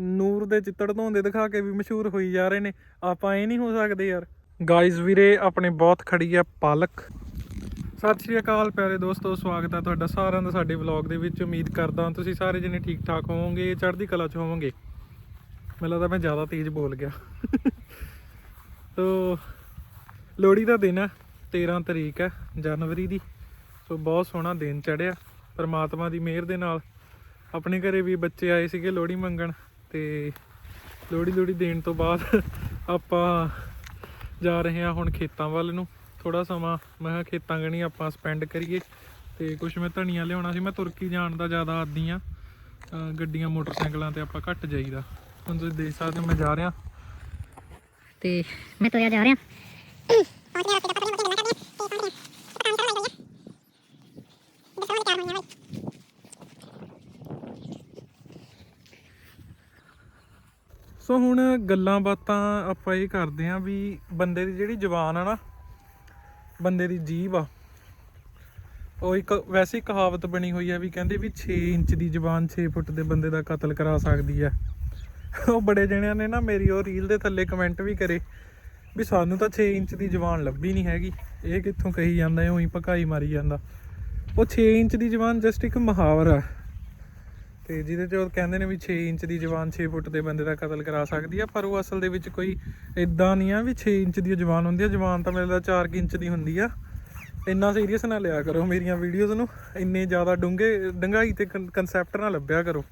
ਨੂਰ ਦੇ ਚਿੱਤੜ ਧੋਂਦੇ ਦਿਖਾ ਕੇ ਵੀ ਮਸ਼ਹੂਰ ਹੋਈ ਜਾ ਰਹੇ ਨੇ। ਆਪਾਂ ਇਹ ਨਹੀਂ ਹੋ ਸਕਦੇ ਯਾਰ। ਗਾਇਜ਼ ਵੀਰੇ, ਆਪਣੇ ਬਹੁਤ ਖੜੀ ਆ ਪਾਲਕ। ਸਤਿ ਸ਼੍ਰੀ ਅਕਾਲ ਪਿਆਰੇ ਦੋਸਤੋ, ਸਵਾਗਤ ਹੈ ਤੁਹਾਡਾ ਸਾਰਿਆਂ ਦਾ ਸਾਡੇ ਵਲੌਗ ਦੇ ਵਿੱਚ। ਉਮੀਦ ਕਰਦਾ ਹਾਂ ਤੁਸੀਂ ਸਾਰੇ ਜਣੇ ਠੀਕ ਠਾਕ ਹੋਵੋਗੇ, ਚੜ੍ਹਦੀ ਕਲਾ 'ਚ ਹੋਵੋਗੇ। ਮੈਨੂੰ ਲੱਗਦਾ ਮੈਂ ਜ਼ਿਆਦਾ ਤੇਜ਼ ਬੋਲ ਗਿਆ। ਤੋ, ਲੋਹੜੀ ਦਾ ਦਿਨ ਹੈ 13 ਤਰੀਕ ਹੈ ਜਨਵਰੀ ਦੀ। ਸੋ ਬਹੁਤ ਸੋਹਣਾ ਦਿਨ ਚੜਿਆ ਪਰਮਾਤਮਾ ਦੀ ਮਿਹਰ ਦੇ ਨਾਲ ਆਪਣੇ ਘਰੇ ਵੀ ਬੱਚੇ ਆਏ ਸੀਗੇ ਲੋਹੜੀ ਮੰਗਣ। ਤੇ ਲੋਹੜੀ ਲੋਹੜੀ ਦੇਣ ਤੋਂ ਬਾਅਦ ਆਪਾਂ ਜਾ ਰਹੇ ਹਾਂ ਹੁਣ ਖੇਤਾਂ ਵੱਲ ਨੂੰ। ਥੋੜਾ ਸਮਾਂ ਮੈਂ ਕਿਹਾ ਖੇਤਾਂ ਗਣੀ ਆਪਾਂ ਸਪੈਂਡ ਕਰੀਏ ਤੇ ਕੁਝ ਮੈਂ ਧਨੀਆ ਲਿਆਉਣਾ ਸੀ। ਮੈਂ ਤੁਰਕੀ ਜਾਣ ਦਾ ਜ਼ਿਆਦਾ ਆਦੀ ਆ ਗੱਡੀਆਂ ਮੋਟਰਸਾਈਕਲਾਂ ਤੇ ਆਪਾਂ ਘੱਟ ਜਾਈਦਾ। ਹੁਣ ਤੁਸੀਂ ਦੇਖ ਸਕਦੇ ਹੋ ਮੈਂ ਜਾ ਰਿਹਾ। ਤੇ ਮੈਂ ਤੁਰਿਆ ਜਾ ਰਿਹਾ। ਸੋ ਹੁਣ ਗੱਲਾਂ ਬਾਤਾਂ ਆਪਾਂ ਇਹ ਕਰਦੇ ਆਂ ਵੀ ਬੰਦੇ ਦੀ ਜਿਹੜੀ ਜ਼ੁਬਾਨ ਆ ਨਾ, ਬੰਦੇ ਦੀ ਜੀਭ ਆ, ਉਹ ਇੱਕ ਵੈਸੇ ਕਹਾਵਤ ਬਣੀ ਹੋਈ ਆ ਵੀ ਕਹਿੰਦੇ ਵੀ 6 ਇੰਚ ਦੀ ਜ਼ੁਬਾਨ 6 ਫੁੱਟ ਦੇ ਬੰਦੇ ਦਾ ਕਤਲ ਕਰਾ ਸਕਦੀ ਆ। ਉਹ ਬੜੇ ਜਣਿਆਂ ਨੇ ਨਾ ਮੇਰੀ ਉਹ ਰੀਲ ਦੇ ਥੱਲੇ ਕਮੈਂਟ ਵੀ ਕਰੇ ਵੀ ਸਾਨੂੰ ਤਾਂ 6 ਇੰਚ ਦੀ ਜ਼ੁਬਾਨ ਲੱਭੀ ਨਹੀਂ ਹੈਗੀ। ਇਹ ਕਿੱਥੋਂ ਕਹੀ ਜਾਂਦਾ ਹੈ ਉਹੀ ਭਕਾਈ ਮਾਰੀ ਜਾਂਦਾ। ਉਹ 6 ਇੰਚ ਦੀ ਜ਼ੁਬਾਨ ਜਸਟ ਇੱਕ ਮੁਹਾਵਰਾ। ਹੈ ਤੇ ਜਿਹਦੇ ਚ ਉਹ ਕਹਿੰਦੇ ਨੇ ਵੀ 6 ਇੰਚ ਦੀ ਜਵਾਨ 6 ਫੁੱਟ ਦੇ ਬੰਦੇ ਦਾ ਕਤਲ ਕਰਾ ਸਕਦੀ ਆ, ਪਰ ਉਹ ਅਸਲ ਦੇ ਵਿੱਚ ਕੋਈ ਇਦਾਂ ਨਹੀਂ ਆ ਵੀ 6 ਇੰਚ ਦੀ ਜਵਾਨ ਹੁੰਦੀ ਆ ਜਵਾਨ ਤਾਂ ਮੇਰੇ ਦਾ 4 ਇੰਚ ਦੀ ਹੁੰਦੀ ਆ। ਇੰਨਾ ਸੀਰੀਅਸ ਨਾ ਲਿਆ ਕਰੋ ਮੇਰੀਆਂ ਵੀਡੀਓਜ਼ ਨੂੰ, ਇੰਨੇ ਜ਼ਿਆਦਾ ਡੂੰਘੇ ਡੰਗਾਈ ਤੇ ਕਨਸੈਪਟ ਨਾ ਲੱਭਿਆ ਕਰੋ।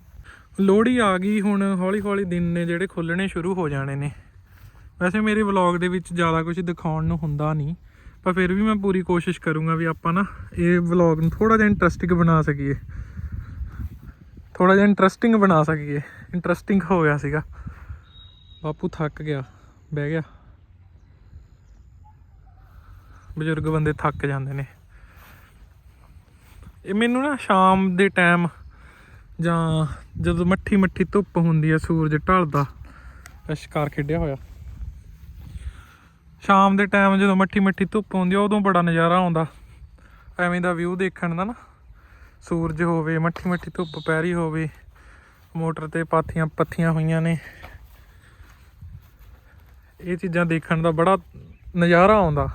ਲੋਹੜੀ ਆ ਗਈ, ਹੁਣ ਹੌਲੀ ਹੌਲੀ ਦਿਨ ਨੇ ਜਿਹੜੇ ਖੁੱਲਣੇ ਸ਼ੁਰੂ ਹੋ ਜਾਣੇ ਨੇ। ਵੈਸੇ ਮੇਰੇ ਵਲੌਗ ਦੇ ਵਿੱਚ ਜ਼ਿਆਦਾ ਕੁਝ ਦਿਖਾਉਣ ਨੂੰ ਹੁੰਦਾ ਨਹੀਂ, ਪਰ ਫਿਰ ਵੀ ਮੈਂ ਪੂਰੀ ਕੋਸ਼ਿਸ਼ ਕਰੂੰਗਾ ਵੀ ਆਪਾਂ ਨਾ ਇਹ ਵਲੌਗ ਨੂੰ ਥੋੜਾ ਜਿਹਾ ਇੰਟਰਸਟਿੰਗ ਬਣਾ ਸਕੀਏ। ਥੋੜਾ ਜਿਹਾ ਇੰਟਰਸਟਿੰਗ ਬਣਾ ਸਕੀਏ। ਇੰਟਰਸਟਿੰਗ ਹੋ ਗਿਆ ਸੀਗਾ। ਬਾਪੂ ਥੱਕ ਗਿਆ, ਬਹਿ ਗਿਆ। ਬਜ਼ੁਰਗ ਬੰਦੇ ਥੱਕ ਜਾਂਦੇ ਨੇ। ਇਹ ਮੈਨੂੰ ਨਾ ਸ਼ਾਮ ਦੇ ਟਾਈਮ ਜਾਂ ਜਦੋਂ ਮੱਠੀ ਮੱਠੀ ਧੁੱਪ ਹੁੰਦੀ ਹੈ ਸੂਰਜ ਢਲਦਾ ਇਹ ਸ਼ਿਕਾਰ ਖੇਡਿਆ ਹੋਇਆ। ਸ਼ਾਮ ਦੇ ਟਾਈਮ ਜਦੋਂ ਮੱਠੀ ਮੱਠੀ ਧੁੱਪ ਹੁੰਦੀ ਆ, ਉਦੋਂ ਬੜਾ ਨਜ਼ਾਰਾ ਆਉਂਦਾ। ਐਵੇਂ ਦਾ ਵਿਊ ਦੇਖਣ ਦਾ ਨਾ। ਸੂਰਜ ਹੋਵੇ, ਮੱਠੀ ਮੱਠੀ ਧੁੱਪ ਪੈ ਰਹੀ ਹੋਵੇ, ਮੋਟਰ ਤੇ ਪਾਥੀਆਂ ਪੱਥੀਆਂ ਹੋਈਆਂ ਨੇ। ਇਹ ਚੀਜ਼ਾਂ ਦੇਖਣ ਦਾ ਬੜਾ ਨਜ਼ਾਰਾ ਆਉਂਦਾ।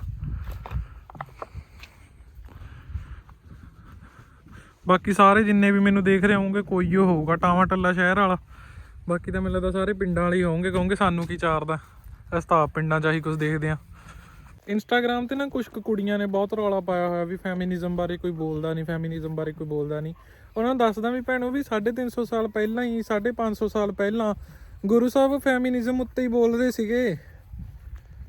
ਬਾਕੀ ਸਾਰੇ ਜਿੰਨੇ ਵੀ ਮੈਨੂੰ ਦੇਖ ਰਹੇ ਹੋਣਗੇ ਕੋਈ ਉਹ ਹੋਊਗਾ ਟਾਵਾ ਟੱਲਾ ਸ਼ਹਿਰ ਵਾਲਾ। ਬਾਕੀ ਤਾਂ ਮੈਨੂੰ ਲੱਗਦਾ ਸਾਰੇ ਪਿੰਡਾਂ ਵਾਲੇ ਹੀ ਹੋਣਗੇ ਕਹੋਗੇ ਸਾਨੂੰ ਕੀ ਚਾਰਦਾ? ਅਸੀਂ ਤਾਂ ਆਪ ਪਿੰਡਾਂ 'ਚ ਆਹੀ ਕੁਝ ਦੇਖਦੇ ਆ ਇੰਸਟਾਗ੍ਰam ਤੇ ਨਾ ਕੁਝ ਕੁ ਕੁੜੀਆਂ ਨੇ ਬਹੁਤ ਰੌਲਾ ਪਾਇਆ ਹੋਇਆ ਵੀ ਫੈਮਿਨਿਜ਼ਮ ਬਾਰੇ ਕੋਈ ਬੋਲਦਾ ਨਹੀਂ ਫੈਮਿਨਿਜ਼ਮ ਬਾਰੇ ਕੋਈ ਬੋਲਦਾ ਨਹੀਂ। ਉਹਨਾਂ ਨੂੰ ਦੱਸਦਾ ਵੀ ਭੈਣੋ ਵੀ 350 ਸਾਲ ਪਹਿਲਾਂ ਹੀ 550 ਸਾਲ ਪਹਿਲਾਂ ਗੁਰੂ ਸਾਹਿਬ ਫੈਮਿਨਿਜ਼ਮ ਉੱਤੇ ਹੀ ਬੋਲਦੇ ਸੀਗੇ।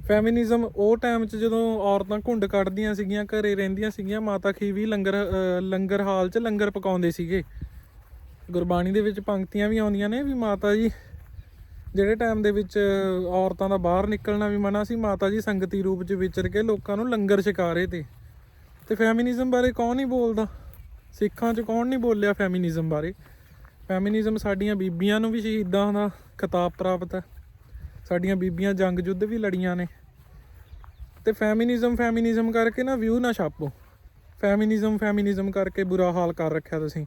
ਫੈਮਿਨਿਜ਼ਮ ਉਹ ਟਾਈਮ 'ਚ ਜਦੋਂ ਔਰਤਾਂ ਘੁੰਡ ਕੱਢਦੀਆਂ ਸੀਗੀਆਂ, ਘਰੇ ਰਹਿੰਦੀਆਂ ਸੀਗੀਆਂ, ਮਾਤਾ ਖੀਵੀ ਲੰਗਰ ਲੰਗਰ ਹਾਲ 'ਚ ਲੰਗਰ ਪਕਾਉਂਦੇ ਸੀਗੇ। ਗੁਰਬਾਣੀ ਦੇ ਵਿੱਚ ਪੰਕਤੀਆਂ ਵੀ ਆਉਂਦੀਆਂ ਨੇ ਵੀ ਮਾਤਾ ਜੀ ਜਿਹੜੇ ਟਾਈਮ ਦੇ ਵਿੱਚ ਔਰਤਾਂ ਦਾ ਬਾਹਰ ਨਿਕਲਣਾ ਵੀ ਮਨਾ ਸੀ, ਮਾਤਾ ਜੀ ਸੰਗਤੀ ਰੂਪ 'ਚ ਵਿਚਰ ਕੇ ਲੋਕਾਂ ਨੂੰ ਲੰਗਰ ਛਕਾ ਰਹੇ ਤੇ। ਤੇ ਫੈਮਿਨਿਜ਼ਮ ਬਾਰੇ ਕੌਣ ਨਹੀਂ ਬੋਲਦਾ? ਸਿੱਖਾਂ 'ਚ ਕੌਣ ਨਹੀਂ ਬੋਲਿਆ ਫੈਮਿਨਿਜ਼ਮ ਬਾਰੇ? ਫੈਮਿਨਿਜ਼ਮ ਸਾਡੀਆਂ ਬੀਬੀਆਂ ਨੂੰ ਵੀ ਸ਼ਹੀਦਾਂ ਦਾ ਖਿਤਾਬ ਪ੍ਰਾਪਤ ਹੈ। ਸਾਡੀਆਂ ਬੀਬੀਆਂ ਜੰਗ ਯੁੱਧ ਵੀ ਲੜੀਆਂ ਨੇ। ਤੇ ਫੈਮਿਨਿਜ਼ਮ ਫੈਮਿਨਿਜ਼ਮ ਕਰਕੇ ਨਾ ਵਿਊ ਨਾ ਛਾਪੋ। ਫੈਮਿਨਿਜ਼ਮ ਫੈਮਿਨਿਜ਼ਮ ਕਰਕੇ ਬੁਰਾ ਹਾਲ ਕਰ ਰੱਖਿਆ ਤੁਸੀਂ।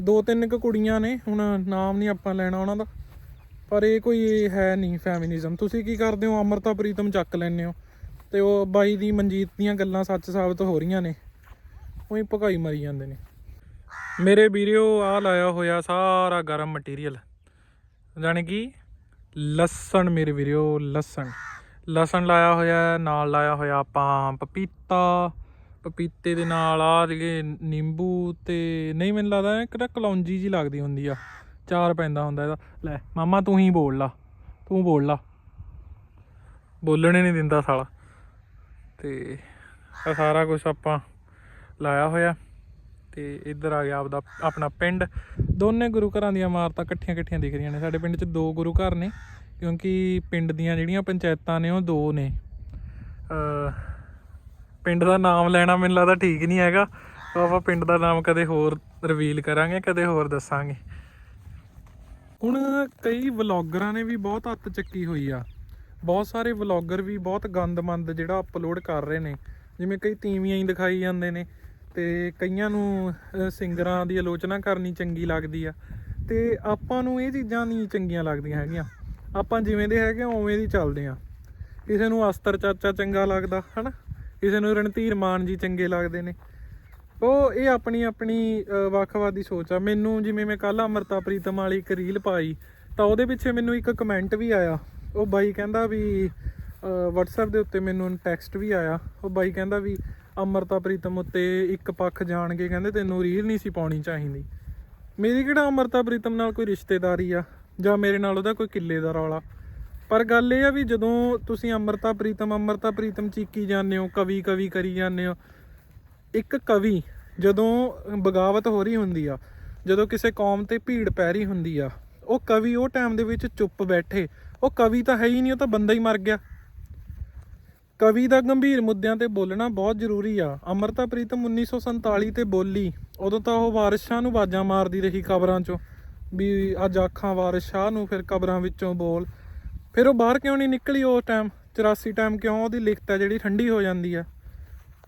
ਦੋ ਤਿੰਨ ਕੁ ਕੁੜੀਆਂ ਨੇ, ਹੁਣ ਨਾਮ ਨਹੀਂ ਆਪਾਂ ਲੈਣਾ ਉਹਨਾਂ ਦਾ। ਪਰ ਇਹ ਕੋਈ ਹੈ ਨਹੀਂ ਫੈਮਿਨਿਜ਼ਮ ਤੁਸੀਂ ਕੀ ਕਰਦੇ ਹੋ? ਅਮਰਤਾ, ਪ੍ਰੀਤਮ ਚੱਕ ਲੈਂਦੇ ਹੋ। ਤੇ ਉਹ ਬਾਈ ਦੀ ਮਨਜੀਤ ਦੀਆਂ ਗੱਲਾਂ ਸੱਚ ਸਾਬਤ ਹੋ ਰਹੀਆਂ ਨੇ। ਉਹੀ ਭਕਾਈ ਮਰੀ ਜਾਂਦੇ ਨੇ। ਮੇਰੇ ਵੀਡੀਓ ਆ ਲਾਇਆ ਹੋਇਆ ਸਾਰਾ ਗਰਮ ਮਟੀਰੀਅਲ ਜਾਣੀ ਕਿ ਲਸਣ, ਮੇਰੇ ਵੀਰਿਓ, ਲਸਣ। ਲਸਣ ਲਾਇਆ ਹੋਇਆ, ਨਾਲ ਲਾਇਆ ਹੋਇਆ ਆਪਾਂ ਪਪੀਤਾ। ਪਪੀਤੇ ਦੇ ਨਾਲ ਆ ਜਿਹੜੇ ਨਿੰਬੂ ਤੇ, ਨਹੀਂ ਮੈਨੂੰ ਲੱਗਦਾ ਇਹ ਤਾਂ ਕਲੌਂਜੀ ਜੀ ਲੱਗਦੀ ਹੁੰਦੀ ਆ। ਚਾਰ ਪੈਂਦਾ ਹੁੰਦਾ ਇਹਦਾ। ਲੈ, ਮਾਮਾ ਤੂੰ ਹੀ ਬੋਲ ਲਾ, ਤੂੰ ਬੋਲ ਲਾ। ਬੋਲਣੇ ਨਹੀਂ ਦਿੰਦਾ ਸਾਲਾ। ਤੇ ਇਹ ਸਾਰਾ ਕੁਝ ਆਪਾਂ ਲਾਇਆ ਹੋਇਆ। ਤੇ ਇੱਧਰ ਆ ਗਿਆ ਆਪਦਾ, ਆਪਣਾ ਪਿੰਡ। ਦੋਨੇ ਗੁਰੂ ਘਰਾਂ ਦੀਆਂ ਇਮਾਰਤਾਂ ਇਕੱਠੀਆਂ ਇਕੱਠੀਆਂ ਦਿਖ ਰਹੀਆਂ ਨੇ। ਸਾਡੇ ਪਿੰਡ 'ਚ ਦੋ ਗੁਰੂ ਘਰ ਨੇ, ਕਿਉਂਕਿ ਪਿੰਡ ਦੀਆਂ ਜਿਹੜੀਆਂ ਪੰਚਾਇਤਾਂ ਨੇ ਉਹ ਦੋ ਨੇ। ਪਿੰਡ ਦਾ ਨਾਮ ਲੈਣਾ ਮੈਨੂੰ ਲੱਗਦਾ ਠੀਕ ਨਹੀਂ ਹੈਗਾ। ਆਪਾਂ ਪਿੰਡ ਦਾ ਨਾਮ ਕਦੇ ਹੋਰ ਰਿਵੀਲ ਕਰਾਂਗੇ, ਕਦੇ ਹੋਰ ਦੱਸਾਂਗੇ। ਹੁਣ ਕਈ ਵਲੌਗਰਾਂ ਨੇ ਵੀ ਬਹੁਤ ਹੱਤ ਚੱਕੀ ਹੋਈ ਆ। ਬਹੁਤ ਸਾਰੇ ਵਲੌਗਰ ਵੀ ਬਹੁਤ ਗੰਦਮੰਦ ਜਿਹੜਾ ਅਪਲੋਡ ਕਰ ਰਹੇ ਨੇ। ਜਿਵੇਂ ਕਈ ਤੀਵੀਆਂ ਹੀ ਦਿਖਾਈ ਜਾਂਦੇ ਨੇ ਤੇ ਕਈਆਂ ਨੂੰ ਸਿੰਗਰਾਂ ਦੀ ਆਲੋਚਨਾ ਕਰਨੀ ਚੰਗੀ ਲੱਗਦੀ ਆ। ਤੇ ਆਪਾਂ ਨੂੰ ਇਹ ਚੀਜ਼ਾਂ ਨਹੀਂ ਚੰਗੀਆਂ ਲੱਗਦੀਆਂ ਹੈਗੀਆਂ। ਆਪਾਂ ਜਿਵੇਂ ਦੇ ਹੈਗੇ ਆ, ਉਵੇਂ ਦੀ ਚੱਲਦੇ ਆ। ਕਿਸੇ ਨੂੰ ਅਸਤਰ ਚਾਚਾ ਚੰਗਾ ਲੱਗਦਾ ਹਨਾ? ਕਿਸੇ ਨੂੰ ਰਣਧੀਰ ਮਾਨ ਜੀ ਚੰਗੇ ਲੱਗਦੇ ਨੇ। ਉਹ ਇਹ ਆਪਣੀ ਆਪਣੀ ਵੱਖਵਾਦੀ ਸੋਚ ਆ। ਮੈਨੂੰ ਜਿਵੇਂ ਮੈਂ ਕੱਲ ਅਮਰਤਾ ਪ੍ਰੀਤਮ ਵਾਲੀ ਇੱਕ ਰੀਲ ਪਾਈ ਤਾਂ ਉਹਦੇ ਪਿੱਛੇ ਮੈਨੂੰ ਇੱਕ ਕਮੈਂਟ ਵੀ ਆਇਆ। ਉਹ ਬਾਈ ਕਹਿੰਦਾ ਵੀ ਅਹ, WhatsApp ਦੇ ਉੱਤੇ ਮੈਨੂੰ ਟੈਕਸਟ ਵੀ ਆਇਆ। ਉਹ ਬਾਈ ਕਹਿੰਦਾ ਵੀ ਅਮਰਤਾ ਪ੍ਰੀਤਮ ਉੱਤੇ ਇੱਕ ਪੱਖ ਜਾਣ ਕੇ ਕਹਿੰਦੇ ਤੈਨੂੰ ਰੀਲ ਨਹੀਂ ਸੀ ਪਾਉਣੀ ਚਾਹੀਦੀ। ਮੇਰੀ ਕਿਹੜਾ ਅਮਰਤਾ ਪ੍ਰੀਤਮ ਨਾਲ ਕੋਈ ਰਿਸ਼ਤੇਦਾਰੀ ਆ ਜਾਂ ਮੇਰੇ ਨਾਲ ਉਹਦਾ ਕੋਈ ਕਿੱਲੇ ਦਾ ਰੌਲਾ? ਪਰ ਗੱਲ ਇਹ ਆ ਵੀ ਜਦੋਂ ਤੁਸੀਂ ਅਮਰਤਾ ਪ੍ਰੀਤਮ ਅਮਰਤਾ ਪ੍ਰੀਤਮ ਚੀਕੀ ਜਾਂਦੇ ਹੋ ਕਵੀ ਕਵੀ ਕਰੀ ਜਾਂਦੇ ਹੋ ਇੱਕ ਕਵੀ ਜਦੋਂ ਬਗਾਵਤ ਹੋ ਰਹੀ ਹੁੰਦੀ ਆ, ਜਦੋਂ ਕਿਸੇ ਕੌਮ ਤੇ ਭੀੜ ਪੈ ਰਹੀ ਹੁੰਦੀ ਆ, ਉਹ ਕਵੀ ਉਹ ਟਾਈਮ ਦੇ ਵਿੱਚ ਚੁੱਪ ਬੈਠੇ, ਉਹ ਕਵੀ ਤਾਂ ਹੈ ਹੀ ਨਹੀਂ, ਉਹ ਤਾਂ ਬੰਦਾ ਹੀ ਮਰ ਗਿਆ। ਕਵੀ ਦਾ ਗੰਭੀਰ ਮੁੱਦਿਆਂ ਤੇ ਬੋਲਣਾ ਬਹੁਤ ਜ਼ਰੂਰੀ ਆ। ਅਮਰਤਾ ਪ੍ਰੀਤਮ 1947 ਤੇ ਬੋਲੀ, ਉਦੋਂ ਤਾਂ ਉਹ ਵਾਰਿਸ ਨੂੰ ਆਵਾਜ਼ਾਂ ਮਾਰਦੀ ਰਹੀ ਕਬਰਾਂ 'ਚੋਂ, ਵੀ ਅੱਜ ਆਖਾਂ ਵਾਰਿਸ ਨੂੰ ਫਿਰ ਕਬਰਾਂ ਵਿੱਚੋਂ ਬੋਲ। ਫਿਰ ਉਹ ਬਾਹਰ ਕਿਉਂ ਨਹੀਂ ਨਿਕਲੀ ਉਸ ਟਾਈਮ 84 ਟਾਈਮ ਕਿਉਂ ਉਹਦੀ ਲਿਖਤ ਹੈ ਜਿਹੜੀ ਠੰਡੀ ਹੋ ਜਾਂਦੀ ਆ?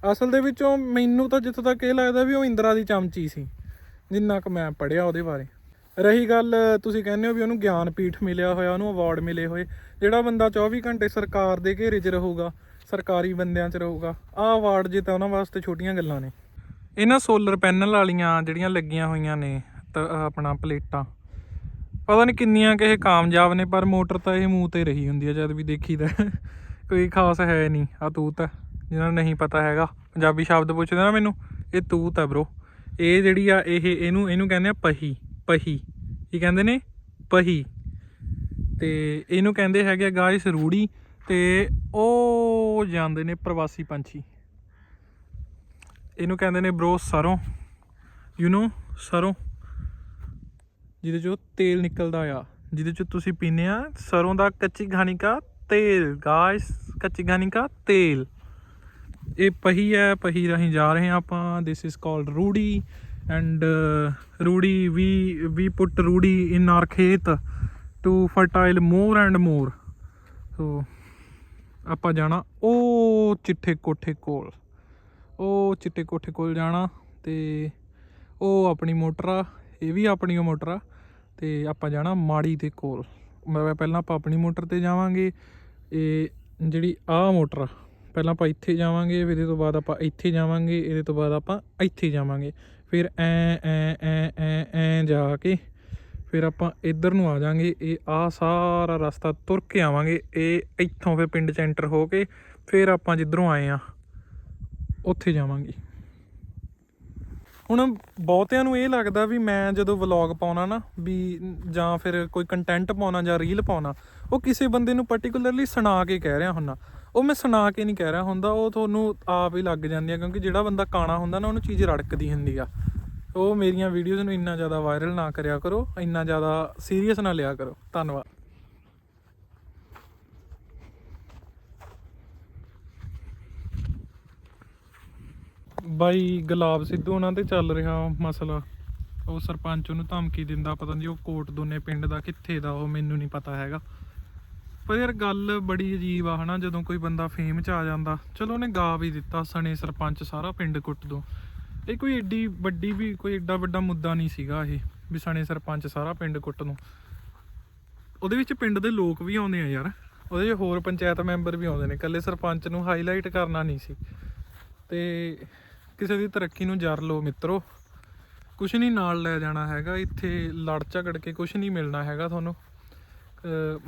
ਅਸਲ ਦੇ ਵਿੱਚ ਉਹ ਮੈਨੂੰ ਤਾਂ ਜਿੱਥੋਂ ਤੱਕ ਇਹ ਲੱਗਦਾ ਵੀ ਉਹ ਇੰਦਰਾ ਦੀ ਚਮਚੀ ਸੀ, ਜਿੰਨਾ ਕੁ ਮੈਂ ਪੜਿਆ ਉਹਦੇ ਬਾਰੇ। ਰਹੀ ਗੱਲ ਤੁਸੀਂ ਕਹਿੰਦੇ ਹੋ ਵੀ ਉਹਨੂੰ ਗਿਆਨ ਪੀਠ ਮਿਲਿਆ ਹੋਇਆ, ਉਹਨੂੰ ਅਵਾਰਡ ਮਿਲੇ ਹੋਏ। ਜਿਹੜਾ ਬੰਦਾ 24 ਘੰਟੇ ਸਰਕਾਰ ਦੇ ਘੇਰੇ 'ਚ ਰਹੂਗਾ, ਸਰਕਾਰੀ ਬੰਦਿਆਂ 'ਚ ਰਹੂਗਾ, ਆਹ ਅਵਾਰਡ ਜੇ ਤਾਂ ਉਹਨਾਂ ਵਾਸਤੇ ਛੋਟੀਆਂ ਗੱਲਾਂ ਨੇ। ਇਹਨਾਂ ਸੋਲਰ ਪੈਨਲ ਵਾਲੀਆਂ ਜਿਹੜੀਆਂ ਲੱਗੀਆਂ ਹੋਈਆਂ ਨੇ, ਤਾਂ ਆਪਣਾ ਪਲੇਟਾਂ, ਪਤਾ ਨਹੀਂ ਕਿੰਨੀਆਂ ਕਿ ਇਹ ਕਾਮਯਾਬ ਨੇ, ਪਰ ਮੋਟਰ ਤਾਂ ਇਹ ਮੂੰਹ ਤੇ ਰਹੀ ਹੁੰਦੀ ਹੈ ਜਦ ਵੀ ਦੇਖੀਦਾ ਕੋਈ ਖਾਸ ਹੈ ਨਹੀਂ ਆ ਤੂਤ ਹੈ। ਜਿਹਨਾਂ ਨੂੰ ਨਹੀਂ ਪਤਾ ਹੈਗਾ। ਪੰਜਾਬੀ ਸ਼ਬਦ ਪੁੱਛਦੇ ਨਾ ਮੈਨੂੰ, ਇਹ ਤੂਤ ਆ ਬ్రో ਇਹ ਜਿਹੜੀ ਆ, ਇਹ, ਇਹਨੂੰ ਇਹਨੂੰ ਕਹਿੰਦੇ ਆ ਪਹੀ ਪਹੀ। ਕੀ ਕਹਿੰਦੇ ਨੇ? ਪਹੀ। ਤੇ ਇਹਨੂੰ ਕਹਿੰਦੇ ਹੈਗੇ ਆ ਗਾਇਸ ਰੂੜੀ ਤੇ ਉਹ ਜਾਂਦੇ ਨੇ ਪ੍ਰਵਾਸੀ ਪੰਛੀ। ਇਹਨੂੰ ਕਹਿੰਦੇ ਨੇ ਬ్రో ਸਰੋਂ। ਯੂ نو ਸਰੋਂ। ਜਿਹਦੇ ਚੋਂ ਤੇਲ ਨਿਕਲਦਾ ਆ। ਜਿਹਦੇ ਚੋਂ ਤੁਸੀਂ ਪੀਨੇ ਆ ਸਰੋਂ ਦਾ ਕੱਚੀ ਘਾਣੀ ਦਾ ਤੇਲ। ਗਾਇਸ, ਕੱਚੀ ਘਾਣੀ ਦਾ ਤੇਲ। ਇਹ ਪਹੀ ਹੈ, ਪਹੀ ਰਾਹੀਂ ਜਾ ਰਹੇ ਹਾਂ ਆਪਾਂ। ਦਿਸ ਇਜ਼ ਕਾਲਡ ਰੂੜੀ ਐਂਡ ਰੂੜੀ ਵੀ ਵੀ ਪੁੱਟ ਰੂੜੀ ਇਨ ਆਰ ਖੇਤ to fertile more and more so ਆਪਾਂ ਜਾਣਾ ਉਹ ਚਿੱਟੇ ਕੋਠੇ ਕੋਲ। ਉਹ ਚਿੱਟੇ ਕੋਠੇ ਕੋਲ ਜਾਣਾ ਤੇ ਉਹ ਆਪਣੀ ਮੋਟਰ ਆ, ਇਹ ਵੀ ਆਪਣੀ ਓ ਮੋਟਰ ਆ ਤੇ ਆਪਾਂ ਜਾਣਾ ਮਾੜੀ ਦੇ ਕੋਲ। ਮੈਂ ਪਹਿਲਾਂ ਆਪਾਂ ਆਪਣੀ ਮੋਟਰ ਤੇ ਜਾਵਾਂਗੇ। ਇਹ ਜਿਹੜੀ ਆ ਮੋਟਰ ਪਹਿਲਾਂ ਆਪਾਂ ਇੱਥੇ ਜਾਵਾਂਗੇ, ਫਿਰ ਇਹਦੇ ਤੋਂ ਬਾਅਦ ਆਪਾਂ ਇੱਥੇ ਜਾਵਾਂਗੇ, ਇਹਦੇ ਤੋਂ ਬਾਅਦ ਆਪਾਂ ਇੱਥੇ ਜਾਵਾਂਗੇ। ਫਿਰ ਐ ਐ ਐ ਐ ਐ ਜਾ ਕੇ ਫਿਰ ਆਪਾਂ ਇੱਧਰ ਨੂੰ ਆ ਜਾਾਂਗੇ ਇਹ ਆ ਸਾਰਾ ਰਸਤਾ ਤੁਰ ਕੇ ਆਵਾਂਗੇ। ਇਹ ਇੱਥੋਂ ਫਿਰ ਪਿੰਡ ਚ ਐਂਟਰ ਹੋ ਕੇ ਫਿਰ ਆਪਾਂ ਜਿੱਧਰੋਂ ਆਏ ਆ ਉੱਥੇ ਜਾਵਾਂਗੇ। ਹੁਣ ਬਹੁਤਿਆਂ ਨੂੰ ਇਹ ਲੱਗਦਾ ਵੀ ਮੈਂ ਜਦੋਂ ਵਲੌਗ ਪਾਉਣਾ ਨਾ, ਵੀ ਜਾਂ ਫਿਰ ਕੋਈ ਕੰਟੈਂਟ ਪਾਉਣਾ ਜਾਂ ਰੀਲ ਪਾਉਣਾ, ਉਹ ਕਿਸੇ ਬੰਦੇ ਨੂੰ ਪਾਰਟਿਕੂਲਰਲੀ ਸੁਣਾ ਕੇ ਕਹਿ ਰਿਹਾ ਹੁੰਦਾ ਉਹ ਮੈਂ ਸੁਣਾ ਕੇ ਨਹੀਂ ਕਹਿ ਰਿਹਾ ਹੁੰਦਾ, ਉਹ ਤੁਹਾਨੂੰ ਆਪ ਹੀ ਲੱਗ ਜਾਂਦੀ ਆ ਕਿਉਂਕਿ ਜਿਹੜਾ ਬੰਦਾ ਕਾਣਾ ਹੁੰਦਾ ਨਾ, ਉਹਨੂੰ ਚੀਜ਼ ਰੜਕਦੀ ਹੁੰਦੀ ਆ। ਉਹ ਮੇਰੀਆਂ ਵੀਡੀਓਜ਼ ਨੂੰ ਇੰਨਾ ਜ਼ਿਆਦਾ ਵਾਇਰਲ ਨਾ ਕਰਿਆ ਕਰੋ, ਇੰਨਾ ਜ਼ਿਆਦਾ ਸੀਰੀਅਸ ਨਾ ਲਿਆ ਕਰੋ। ਧੰਨਵਾਦ। ਬਾਈ ਗੁਲਾਬ ਸਿੱਧੂ ਉਹਨਾਂ ਤੇ ਚੱਲ ਰਿਹਾ ਮਸਲਾ। ਉਹ ਸਰਪੰਚ ਉਹਨੂੰ ਧਮਕੀ ਦਿੰਦਾ, ਪਤਾ ਨਹੀਂ ਉਹ ਕੋਟ ਦੋਨੇ ਪਿੰਡ ਦਾ ਕਿੱਥੇ ਦਾ, ਉਹ ਮੈਨੂੰ ਨਹੀਂ ਪਤਾ ਹੈਗਾ। ਪਰ ਯਾਰ ਗੱਲ ਬੜੀ ਅਜੀਬ ਆ, ਹਨਾ? ਜਦੋਂ ਕੋਈ ਬੰਦਾ ਫੇਮ 'ਚ ਆ ਜਾਂਦਾ। ਚਲੋ, ਉਹਨੇ ਗਾ ਵੀ ਦਿੱਤਾ, ਸਣੇ ਸਰਪੰਚ ਸਾਰਾ ਪਿੰਡ ਕੁੱਟ ਦੋ। ਇਹ ਕੋਈ ਏਡੀ ਵੱਡੀ ਵੀ, ਕੋਈ ਏਡਾ ਵੱਡਾ ਮੁੱਦਾ ਨਹੀਂ ਸੀਗਾ ਇਹ, ਵੀ ਸਣੇ ਸਰਪੰਚ ਸਾਰਾ ਪਿੰਡ ਕੁੱਟ ਨੂੰ ਉਹਦੇ ਵਿੱਚ ਪਿੰਡ ਦੇ ਲੋਕ ਵੀ ਆਉਂਦੇ ਆ ਯਾਰ। ਉਹਦੇ 'ਚ ਹੋਰ ਪੰਚਾਇਤ ਮੈਂਬਰ ਵੀ ਆਉਂਦੇ ਨੇ। ਇਕੱਲੇ ਸਰਪੰਚ ਨੂੰ ਹਾਈਲਾਈਟ ਕਰਨਾ ਨਹੀਂ ਸੀ। ਤੇ ਕਿਸੇ ਦੀ ਤਰੱਕੀ ਨੂੰ ਜਰ ਲਓ ਮਿੱਤਰੋ। ਕੁਛ ਨਹੀਂ ਨਾਲ ਲੈ ਜਾਣਾ ਹੈਗਾ, ਇੱਥੇ ਲੜ ਝਗੜ ਕੇ ਕੁਛ ਨਹੀਂ ਮਿਲਣਾ ਹੈਗਾ ਤੁਹਾਨੂੰ।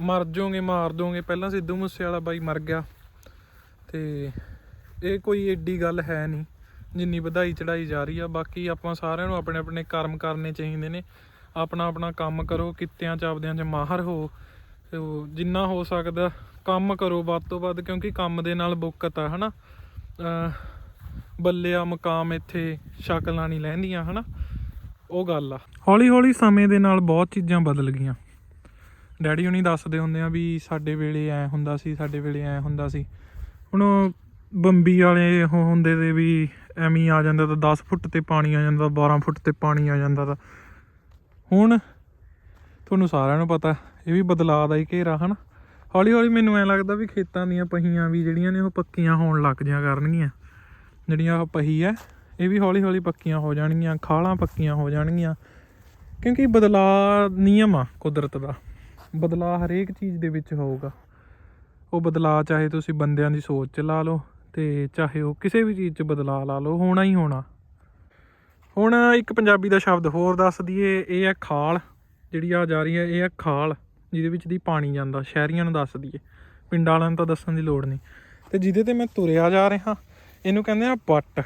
ਮਰ ਜਾਓਗੇ, ਮਾਰ ਦੋਗੇ। ਪਹਿਲਾਂ ਸਿੱਧੂ ਮੂਸੇ ਵਾਲਾ ਬਾਈ ਮਰ ਗਿਆ। ਤੇ ਇਹ ਕੋਈ ਏਡੀ ਗੱਲ ਹੈ ਨਹੀਂ, ਜਿੰਨੀ ਵਧਾਈ ਚੜਾਈ ਜਾ ਰਹੀ ਆ। ਬਾਕੀ ਆਪਾਂ ਸਾਰਿਆਂ ਨੂੰ ਆਪਣੇ ਆਪਣੇ ਕਰਮ ਕਰਨੇ ਚਾਹੀਦੇ ਨੇ। ਆਪਣਾ ਆਪਣਾ ਕੰਮ ਕਰੋ, ਕਿੱਤਿਆਂ ਚ ਆਪਦਿਆਂ ਚ ਮਾਹਰ ਹੋ। ਜਿੰਨਾ ਹੋ ਸਕਦਾ, ਕੰਮ ਕਰੋ ਵੱਧ ਤੋਂ ਵੱਧ, ਕਿਉਂਕਿ ਕੰਮ ਦੇ ਨਾਲ ਬੁੱਕਤ ਆ, ਹਨਾ? ਅਹ ਬੱਲਿਆ ਮਕਾਮ ਇੱਥੇ ਸ਼ਕਲਾਂ ਨਹੀਂ ਲੈਂਦੀਆਂ, ਹਨਾ? ਉਹ ਗੱਲ ਆ। ਹੌਲੀ ਹੌਲੀ ਸਮੇਂ ਦੇ ਨਾਲ ਬਹੁਤ ਚੀਜ਼ਾਂ ਬਦਲ ਗਈਆਂ। ਡੈਡੀ ਹੁਣੀ ਦੱਸਦੇ ਹੁੰਦੇ ਆ ਵੀ ਸਾਡੇ ਵੇਲੇ ਐ ਹੁੰਦਾ ਸੀ, ਸਾਡੇ ਵੇਲੇ ਐ ਹੁੰਦਾ ਸੀ। ਹੁਣ ਬੰਬੀ ਵਾਲੇ ਉਹ ਹੁੰਦੇ ਤੇ ਵੀ ਐਵੇਂ ਹੀ ਆ ਜਾਂਦਾ ਤਾਂ 10 ਫੁੱਟ ਤੇ ਪਾਣੀ ਆ ਜਾਂਦਾ 12 ਫੁੱਟ ਤੇ ਪਾਣੀ ਆ ਜਾਂਦਾ ਤਾਂ। ਹੁਣ ਤੁਹਾਨੂੰ ਸਾਰਿਆਂ ਨੂੰ ਪਤਾ, ਇਹ ਵੀ ਬਦਲਾਅ ਦਾ ਹੀ ਘੇਰਾ, ਹਨ? ਹੌਲੀ ਹੌਲੀ ਮੈਨੂੰ ਐ ਲੱਗਦਾ ਵੀ ਖੇਤਾਂ ਦੀਆਂ ਪਹੀਆਂ ਵੀ ਜਿਹੜੀਆਂ ਨੇ ਉਹ ਪੱਕੀਆਂ ਹੋਣ ਲੱਗ ਜਿਆ ਕਰਨਗੀਆਂ। ਜਿਹੜੀਆਂ ਉਹ ਪਹੀ ਐ, ਇਹ ਵੀ ਹੌਲੀ ਹੌਲੀ ਪੱਕੀਆਂ ਹੋ ਜਾਣਗੀਆਂ, ਖਾਲਾਂ ਪੱਕੀਆਂ ਹੋ ਜਾਣਗੀਆਂ। ਕਿਉਂਕਿ ਬਦਲਾਅ ਨਿਯਮ ਆ ਕੁਦਰਤ ਦਾ। ਬਦਲਾਅ ਹਰੇਕ ਚੀਜ਼ ਦੇ ਵਿੱਚ ਹੋਊਗਾ। ਉਹ ਬਦਲਾਅ ਚਾਹੇ ਤੁਸੀਂ ਬੰਦਿਆਂ ਦੀ ਸੋਚ 'ਚ ਲਾ ਲਓ ਤੇ ਚਾਹੇ ਉਹ ਕਿਸੇ ਵੀ ਚੀਜ਼ 'ਚ ਬਦਲਾਅ ਲਾ ਲਓ, ਹੋਣਾ ਹੀ ਹੋਣਾ। ਹੁਣ ਇੱਕ ਪੰਜਾਬੀ ਦਾ ਸ਼ਬਦ ਹੋਰ ਦੱਸ ਦਈਏ, ਇਹ ਹੈ ਖਾਲ। ਜਿਹੜੀ ਆ ਜਾ ਰਹੀ ਹੈ, ਇਹ ਹੈ ਖਾਲ, ਜਿਹਦੇ ਵਿੱਚ ਦੀ ਪਾਣੀ ਜਾਂਦਾ। ਸ਼ਹਿਰੀਆਂ ਨੂੰ ਦੱਸ ਦਈਏ। ਪਿੰਡਾਂ ਵਾਲਿਆਂ ਨੂੰ ਤਾਂ ਦੱਸਣ ਦੀ ਲੋੜ ਨਹੀਂ। ਤੇ ਜਿਹਦੇ ਤੇ ਮੈਂ ਤੁਰਿਆ ਜਾ ਰਿਹਾ, ਇਹਨੂੰ ਕਹਿੰਦੇ ਆ ਬੱਟ।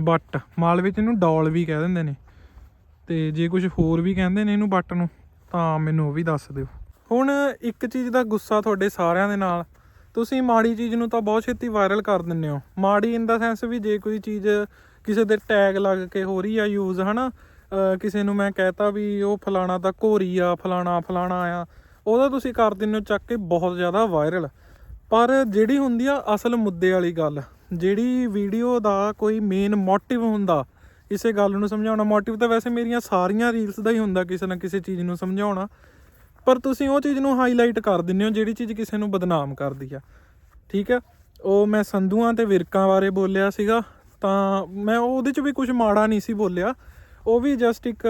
ਬੱਟ, ਮਾਲ ਵਿੱਚ ਇਹਨੂੰ ਡੌਲ ਵੀ ਕਹਿ ਦਿੰਦੇ ਨੇ। ਤੇ ਜੇ ਕੁਝ ਹੋਰ ਵੀ ਕਹਿੰਦੇ ਨੇ ਇਹਨੂੰ ਬੱਟ ਨੂੰ, ਤਾਂ ਮੈਨੂੰ ਉਹ ਵੀ ਦੱਸ ਦਿਓ। ਹੁਣ ਇੱਕ ਚੀਜ਼ ਦਾ ਗੁੱਸਾ ਤੁਹਾਡੇ ਸਾਰਿਆਂ ਦੇ ਨਾਲ। ਤੁਸੀਂ ਮਾੜੀ ਚੀਜ਼ ਨੂੰ ਤਾਂ ਬਹੁਤ ਛੇਤੀ ਵਾਇਰਲ ਕਰ ਦਿੰਦੇ ਹੋ। ਮਾੜੀ ਇਨ ਦਾ ਸੈਂਸ ਵੀ ਜੇ ਕੋਈ ਚੀਜ਼ ਕਿਸੇ ਦੇ ਟੈਗ ਲੱਗ ਕੇ ਹੋ ਰਹੀ ਆ ਯੂਜ਼ ਹਨਾ? ਅਹ ਕਿਸੇ ਨੂੰ ਮੈਂ ਕਹਤਾ ਵੀ ਉਹ ਫਲਾਣਾ ਤਾਂ ਘੋਰੀ ਆ, ਫਲਾਣਾ ਫਲਾਣਾ ਆ, ਉਹਦਾ ਤੁਸੀਂ ਕਰ ਦਿੰਦੇ ਹੋ ਚੱਕ ਕੇ ਬਹੁਤ ਜ਼ਿਆਦਾ ਵਾਇਰਲ ਪਰ ਜਿਹੜੀ ਹੁੰਦੀ ਆ ਅਸਲ ਮੁੱਦੇ ਵਾਲੀ ਗੱਲ, ਜਿਹੜੀ ਵੀਡੀਓ ਦਾ ਕੋਈ ਮੇਨ ਮੋਟਿਵ ਹੁੰਦਾ, ਇਸੇ ਗੱਲ ਨੂੰ ਸਮਝਾਉਣਾ। ਮੋਟਿਵ ਤਾਂ ਵੈਸੇ ਮੇਰੀਆਂ ਸਾਰੀਆਂ ਰੀਲਸ ਦਾ ਹੀ ਹੁੰਦਾ, ਕਿਸੇ ਨਾ ਕਿਸੇ ਚੀਜ਼ ਨੂੰ ਸਮਝਾਉਣਾ। ਪਰ ਤੁਸੀਂ ਉਹ ਚੀਜ਼ ਨੂੰ ਹਾਈਲਾਈਟ ਕਰ ਦਿੰਦੇ ਹੋ ਜਿਹੜੀ ਚੀਜ਼ ਕਿਸੇ ਨੂੰ ਬਦਨਾਮ ਕਰਦੀ ਆ। ਠੀਕ ਹੈ ਉਹ ਮੈਂ ਸੰਧੂਆਂ ਤੇ ਵਿਰਕਾਂ ਬਾਰੇ ਬੋਲਿਆ ਸੀਗਾ, ਤਾਂ ਮੈਂ ਉਹਦੇ ਚ ਵੀ ਕੁਝ ਮਾੜਾ ਨਹੀਂ ਸੀ ਬੋਲਿਆ। ਉਹ ਵੀ ਜਸਟ ਇੱਕ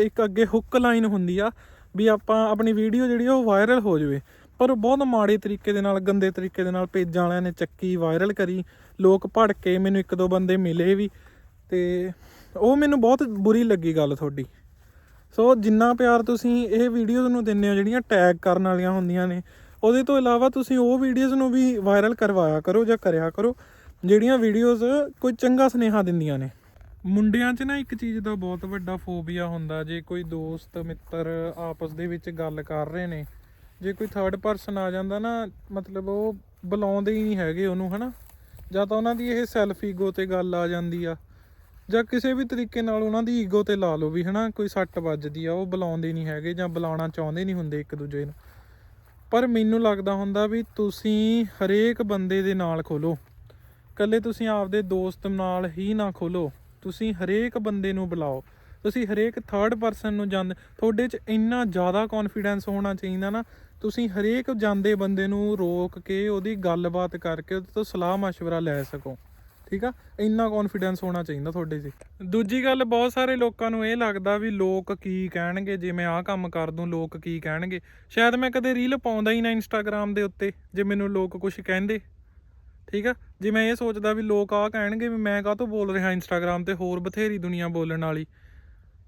ਇੱਕ ਅੱਗੇ ਹੁੱਕ ਲਾਈਨ ਹੁੰਦੀ ਆ ਵੀ ਆਪਾਂ ਆਪਣੀ ਵੀਡੀਓ ਜਿਹੜੀ ਆ ਉਹ ਵਾਇਰਲ ਹੋ ਜਾਵੇ। ਪਰ ਉਹ ਬਹੁਤ ਮਾੜੇ ਤਰੀਕੇ ਦੇ ਨਾਲ, ਗੰਦੇ ਤਰੀਕੇ ਦੇ ਨਾਲ ਪੇਜਾਂ ਵਾਲਿਆਂ ਨੇ ਚੱਕੀ ਵਾਇਰਲ ਕਰੀ। ਲੋਕ ਭੜ ਕੇ ਮੈਨੂੰ ਇੱਕ ਦੋ ਬੰਦੇ ਮਿਲੇ ਵੀ ਤੇ ਉਹ ਮੈਨੂੰ ਬਹੁਤ ਬੁਰੀ ਲੱਗੀ ਗੱਲ ਤੁਹਾਡੀ। ਸੋ ਜਿੰਨਾ ਪਿਆਰ ਤੁਸੀਂ ਇਹ ਵੀਡੀਓਜ਼ ਨੂੰ ਦਿੰਦੇ ਹੋ, ਜਿਹੜੀਆਂ ਟੈਗ ਕਰਨ ਵਾਲੀਆਂ ਹੁੰਦੀਆਂ ਨੇ, ਉਹਦੇ ਤੋਂ ਇਲਾਵਾ ਤੁਸੀਂ ਉਹ ਵੀਡੀਓਜ਼ ਨੂੰ ਵੀ ਵਾਇਰਲ ਕਰਵਾਇਆ ਕਰੋ ਜਾਂ ਕਰਿਆ ਕਰੋ, ਜਿਹੜੀਆਂ ਵੀਡੀਓਜ਼ ਕੋਈ ਚੰਗਾ ਸੁਨੇਹਾ ਦਿੰਦੀਆਂ ਨੇ। ਮੁੰਡਿਆਂ 'ਚ ਨਾ ਇੱਕ ਚੀਜ਼ ਦਾ ਬਹੁਤ ਵੱਡਾ ਫੋਬੀਆ ਹੁੰਦਾ, ਜੇ ਕੋਈ ਦੋਸਤ, ਮਿੱਤਰ ਆਪਸ ਦੇ ਵਿੱਚ ਗੱਲ ਕਰ ਰਹੇ ਨੇ, ਜੇ ਕੋਈ ਥਰਡ ਪਰਸਨ ਆ ਜਾਂਦਾ ਨਾ, ਮਤਲਬ ਉਹ ਬੁਲਾਉਂਦੇ ਹੀ ਨਹੀਂ ਹੈਗੇ ਉਹਨੂੰ, ਹਨਾ? ਜਾਂ ਤਾਂ ਉਹਨਾਂ ਦੀ ਇਹ ਸੈਲਫ ਈਗੋ ਤੇ ਗੱਲ ਆ ਜਾਂਦੀ ਆ। ਜਾਂ ਕਿਸੇ ਵੀ ਤਰੀਕੇ ਨਾਲ ਉਹਨਾਂ ਦੀ ਈਗੋ ਤੇ ਲਾ ਲਓ ਵੀ ਹਨਾ, ਕੋਈ ਸੱਟ ਵੱਜਦੀ ਆ, ਉਹ ਬੁਲਾਉਂਦੇ ਨਹੀਂ ਹੈਗੇ ਜਾਂ ਬੁਲਾਉਣਾ ਚਾਹੁੰਦੇ ਨਹੀਂ ਹੁੰਦੇ ਇੱਕ ਦੂਜੇ ਨੂੰ। ਪਰ ਮੈਨੂੰ ਲੱਗਦਾ ਹੁੰਦਾ ਵੀ ਤੁਸੀਂ ਹਰੇਕ ਬੰਦੇ ਦੇ ਨਾਲ ਖੋਲੋ। ਕੱਲੇ ਤੁਸੀਂ ਆਪਦੇ ਦੋਸਤ ਨਾਲ ਹੀ ਨਾ ਖੋਲੋ। ਤੁਸੀਂ ਹਰੇਕ ਬੰਦੇ ਨੂੰ ਬੁਲਾਓ। ਤੁਸੀਂ ਹਰੇਕ ਥਰਡ ਪਰਸਨ ਨੂੰ ਜਾਣ ਤੁਹਾਡੇ 'ਚ ਇੰਨਾ ਜ਼ਿਆਦਾ ਕੌਨਫੀਡੈਂਸ ਹੋਣਾ ਚਾਹੀਦਾ ਨਾ, ਤੁਸੀਂ ਹਰੇਕ ਜਾਂਦੇ ਬੰਦੇ ਨੂੰ ਰੋਕ ਕੇ ਉਹਦੀ ਗੱਲਬਾਤ ਕਰਕੇ ਉਹਦੇ ਤੋਂ ਸਲਾਹ ਮਸ਼ਵਰਾ ਲੈ ਸਕੋ। ਠੀਕ ਆ? ਇੰਨਾ ਕੌਨਫੀਡੈਂਸ ਹੋਣਾ ਚਾਹੀਦਾ ਤੁਹਾਡੇ 'ਚ। ਦੂਜੀ ਗੱਲ, ਬਹੁਤ ਸਾਰੇ ਲੋਕਾਂ ਨੂੰ ਇਹ ਲੱਗਦਾ ਵੀ ਲੋਕ ਕੀ ਕਹਿਣਗੇ ਜੇ ਮੈਂ ਆਹ ਕੰਮ ਕਰ ਦੂੰ, ਲੋਕ ਕੀ ਕਹਿਣਗੇ। ਸ਼ਾਇਦ ਮੈਂ ਕਦੇ ਰੀਲ ਪਾਉਂਦਾ ਹੀ ਨਾ ਇੰਸਟਾਗ੍ਰam ਦੇ ਉੱਤੇ, ਜੇ ਮੈਨੂੰ ਲੋਕ ਕੁਝ ਕਹਿੰਦੇ। ਠੀਕ ਆ? ਜੇ ਮੈਂ ਇਹ ਸੋਚਦਾ ਵੀ ਲੋਕ ਆਹ ਕਹਿਣਗੇ ਵੀ ਮੈਂ ਕਾਹ ਤੋਂ ਬੋਲ ਰਿਹਾ ਇੰਸਟਾਗ੍ਰam ਤੇ ਹੋਰ ਬਥੇਰੀ ਦੁਨੀਆ ਬੋਲਣ ਵਾਲੀ।